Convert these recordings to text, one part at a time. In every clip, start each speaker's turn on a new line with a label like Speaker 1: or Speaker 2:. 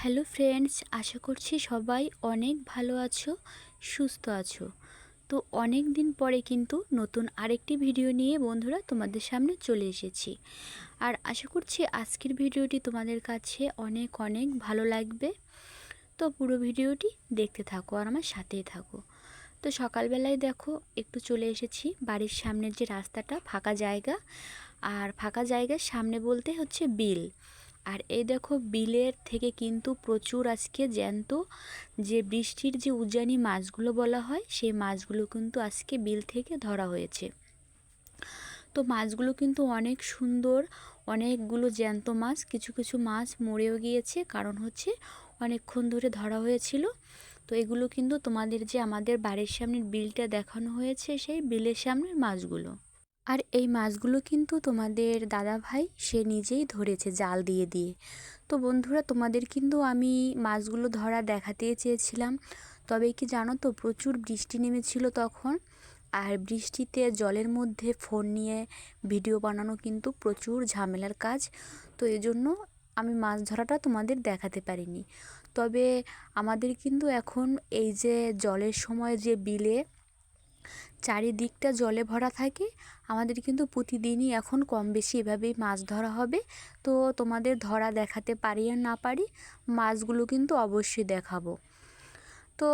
Speaker 1: Hello friends, আশা করছি সবাই অনেক ভালো আছো, সুস্থ আছো। তো অনেক দিন পরে কিন্তু নতুন আরেকটি ভিডিও নিয়ে বন্ধুরা তোমাদের সামনে চলে এসেছি। আর আশা করছি আজকের ভিডিওটি তোমাদের কাছে অনেক অনেক ভালো লাগবে। তো পুরো ভিডিওটি দেখতে থাকো আর আমার সাথেই থাকো। তো সকালবেলায় দেখো একটু চলে এসেছি, বাড়ির সামনের যে রাস্তাটা ফাঁকা জায়গা। আর ফাঁকা জায়গার সামনে বলতে হচ্ছে বিল। আর এই দেখো বিলের থেকে কিন্তু প্রচুর আজকে জ্যান্ত। যে বৃষ্টির যে উজানি মাছগুলো বলা হয়, সেই মাছগুলো কিন্তু আজকে বিল থেকে ধরা হয়েছে। তো মাছগুলো কিন্তু অনেক সুন্দর, অনেকগুলো জ্যান্ত মাছ, কিছু কিছু মাছ মরেও গিয়েছে, কারণ হচ্ছে অনেকক্ষণ ধরে ধরা হয়েছিল। তো এগুলো কিন্তু তোমাদের যে আমাদের বাড়ির সামনের বিলটা দেখানো হয়েছে, সেই বিলের সামনের মাছগুলো। আর এই মাছগুলো কিন্তু তোমাদের দাদা ভাই সে নিজেই ধরেছে জাল দিয়ে দিয়ে। তো বন্ধুরা, তোমাদের কিন্তু আমি মাছগুলো ধরা দেখাতে চেয়েছিলাম। তবে কি জানো তো, প্রচুর বৃষ্টি নেমেছিল তখন। আর বৃষ্টিতে জলের মধ্যে ফোন নিয়ে ভিডিও বানানো কিন্তু প্রচুর ঝামেলার কাজ। তো এই জন্য আমি মাছ ধরাটা তোমাদের দেখাতে পারিনি। তবে আমাদের কিন্তু এখন এই যে জলের সময় যে বিলে চারিদিকটা জলে ভরা থাকে। আমাদের কিন্তু প্রতিদিনই এখন কম বেশি এভাবেই মাছ ধরা হবে। তো তোমাদের ধরা দেখাতে পারি আর না পারি, মাছগুলো কিন্তু অবশ্যই দেখাবো। তো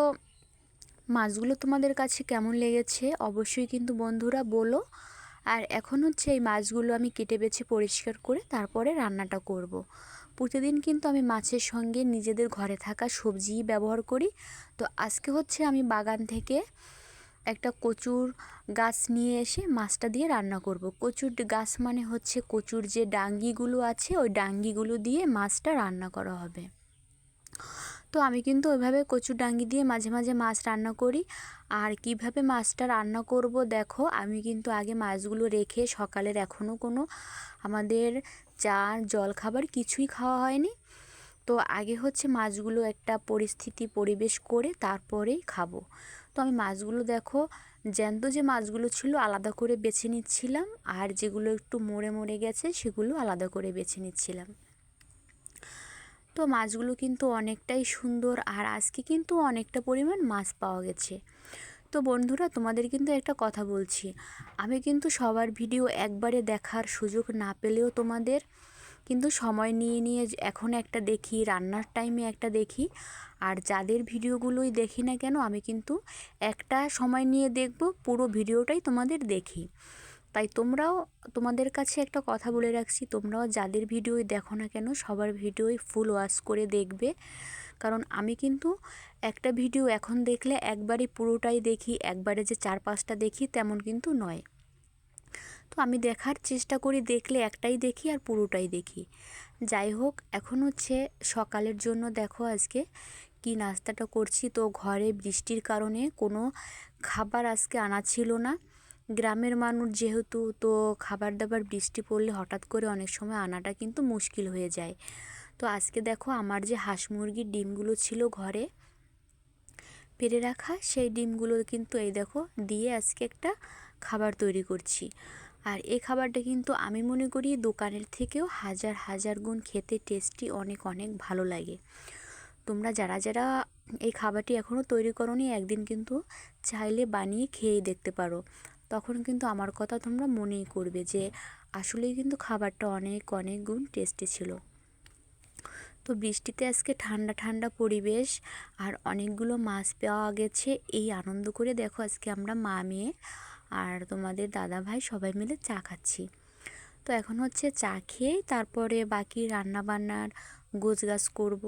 Speaker 1: মাছগুলো তোমাদের কাছে কেমন লেগেছে অবশ্যই কিন্তু বন্ধুরা বলো। আর এখন হচ্ছে এই মাছগুলো আমি কেটে বেছে পরিষ্কার করে তারপরে রান্নাটা করব। প্রতিদিন কিন্তু আমি মাছের সঙ্গে নিজেদের ঘরে থাকা সবজি ব্যবহার করি। তো আজকে হচ্ছে আমি বাগান থেকে একটা কচুর গাছ নিয়ে এসে মাছটা দিয়ে রান্না করব। কচুর গাছ মানে হচ্ছে কচুর যে ডাঙ্গিগুলো আছে, ওই ডাঙ্গিগুলো দিয়ে মাছটা রান্না করা হবে। তো আমি কিন্তু ওইভাবে কচুর ডাঙ্গি দিয়ে মাঝে মাঝে মাছ রান্না করি। আর কীভাবে মাছটা রান্না করব দেখো, আমি কিন্তু আগে মাছগুলো রেখে সকালের এখনও কোনো আমাদের চা জল খাবার কিছুই খাওয়া হয়নি। তো আগে হচ্ছে মাছগুলো একটা পরিস্থিতি, পরিবেশ করে তারপরেই খাব। তো আমি মাছগুলো দেখো, জ্যান্ত যে মাছগুলো ছিল আলাদা করে বেছে নিচ্ছিলাম আর যেগুলো একটু মরে মরে গেছে সেগুলো আলাদা করে বেছে নিচ্ছিলাম। তো মাছগুলো কিন্তু অনেকটাই সুন্দর আর আজকে কিন্তু অনেকটা পরিমাণ মাছ পাওয়া গেছে। তো বন্ধুরা, তোমাদের কিন্তু একটা কথা বলছি। আমি কিন্তু সবার ভিডিও একবারে দেখার সুযোগ না পেলেও তোমাদের কিন্তু সময় নিয়ে নিয়ে এখন একটা দেখি, রান্নার টাইমে একটা দেখি। আর যাদের ভিডিওগুলোই দেখি না কেন, আমি কিন্তু একটা সময় নিয়ে দেখব, পুরো ভিডিওটাই তোমাদের দেখি। তাই তোমরাও, তোমাদের কাছে একটা কথা বলে রাখছি, তোমরাও যাদের ভিডিওই দেখো না কেন, সবার ভিডিওই ফুল ওয়াশ করে দেখবে। কারণ আমি কিন্তু একটা ভিডিও এখন দেখলে একবারই পুরোটাই দেখি, একবারে যে চার পাঁচটা দেখি, তেমন কিন্তু নয়। তো আমি দেখার চেষ্টা করি, দেখলে একটাই দেখি আর পুরোটাই দেখি। যাই হোক, এখন হচ্ছে সকালের জন্য দেখো আজকে কি নাস্তাটা করছি। তো ঘরে বৃষ্টির কারণে কোনো খাবার আজকে আনা ছিল না। গ্রামের মানুষ যেহেতু, তো খাবার দাবার বৃষ্টি পড়লে হঠাৎ করে অনেক সময় আনাটা কিন্তু মুশকিল হয়ে যায়। তো আজকে দেখো আমার যে হাঁস মুরগির ডিমগুলো ছিল ঘরে, পেরে রাখা, সেই ডিমগুলো কিন্তু এই দেখো দিয়ে আজকে একটা খাবার তৈরি করছি। আর এই খাবারটা কিন্তু আমি মনে করি দোকানের থেকেও হাজার হাজার গুণ খেতে টেস্টি অনেক অনেক ভালো লাগে। তোমরা যারা যারা এই খাবারটি এখনও তৈরি করনি, একদিন কিন্তু চাইলে বানিয়ে খেয়েই দেখতে পারো। তখন কিন্তু আমার কথা তোমরা মনেই করবে যে আসলেই কিন্তু খাবারটা অনেক অনেক গুণ টেস্টি ছিল। তো বৃষ্টিতে আজকে ঠান্ডা ঠান্ডা পরিবেশ আর অনেকগুলো মাছ পাওয়া গেছে। এই আনন্দ করে দেখো আজকে আমরা মা মেয়ে আর তোমাদের দাদা ভাই সবাই মিলে চা খাচ্ছি। তো এখন হচ্ছে চা খেয়েই তারপরে বাকি রান্না বান্নার গোছ গাছ করব।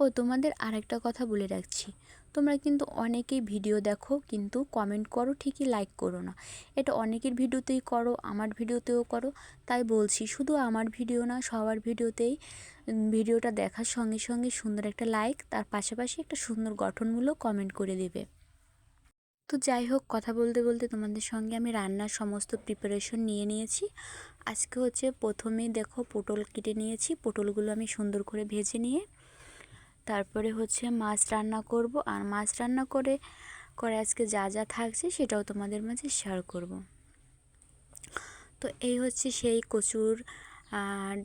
Speaker 1: ও, তোমাদের আরেকটা কথা বলে রাখছি। তোমরা কিন্তু অনেকেই ভিডিও দেখো, কিন্তু কমেন্ট করো, ঠিকই লাইক করো না। এটা অনেকের ভিডিওতেই করো, আমার ভিডিওতেও করো। তাই বলছি, শুধু আমার ভিডিও না, সবার ভিডিওতেই ভিডিওটা দেখার সঙ্গে সঙ্গে সুন্দর একটা লাইক, তার পাশাপাশি একটা সুন্দর গঠনমূলক কমেন্ট করে দেবে। তো যাই হোক, কথা বলতে বলতে তোমাদের সঙ্গে আমি রান্নার সমস্ত প্রিপারেশন নিয়ে নিয়েছি। আজকে হচ্ছে প্রথমে দেখো পটল কেটে নিয়েছি, পটলগুলো আমি সুন্দর করে ভেজে নিয়ে তারপরে হচ্ছে মাছ রান্না করব। আর মাছ রান্না করে করে আজকে যা যা থাকছে সেটাও তোমাদের মাঝে শেয়ার করব। তো এই হচ্ছে সেই কচুর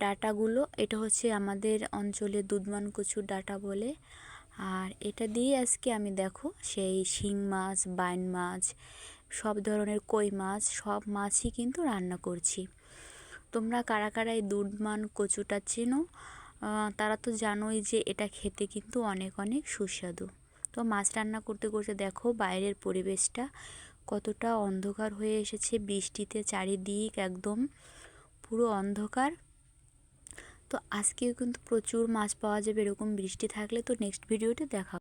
Speaker 1: ডাটাগুলো। এটা হচ্ছে আমাদের অঞ্চলে দুধমান কচুর ডাটা বলে। আর এটা দিয়ে আজকে আমি দেখো সেই শিং মাছ, বাইন মাছ, সব ধরনের কই মাছ, সব মাছই কিন্তু রান্না করছি। তোমরা কারা কারা এই দুধমান কচুটা চেনো? তারা তো জানোই যে এটা খেতে কিন্তু অনেক অনেক সুস্বাদু। তো মাছ রান্না করতে করতে দেখো বাইরের পরিবেশটা কতটা অন্ধকার হয়ে এসেছে। বৃষ্টিতে চারিদিক একদম পুরো অন্ধকার। তো আজকেও কিন্তু প্রচুর মাছ পাওয়া যাবে এরকম বৃষ্টি থাকলে তো নেক্সট ভিডিওতে দেখা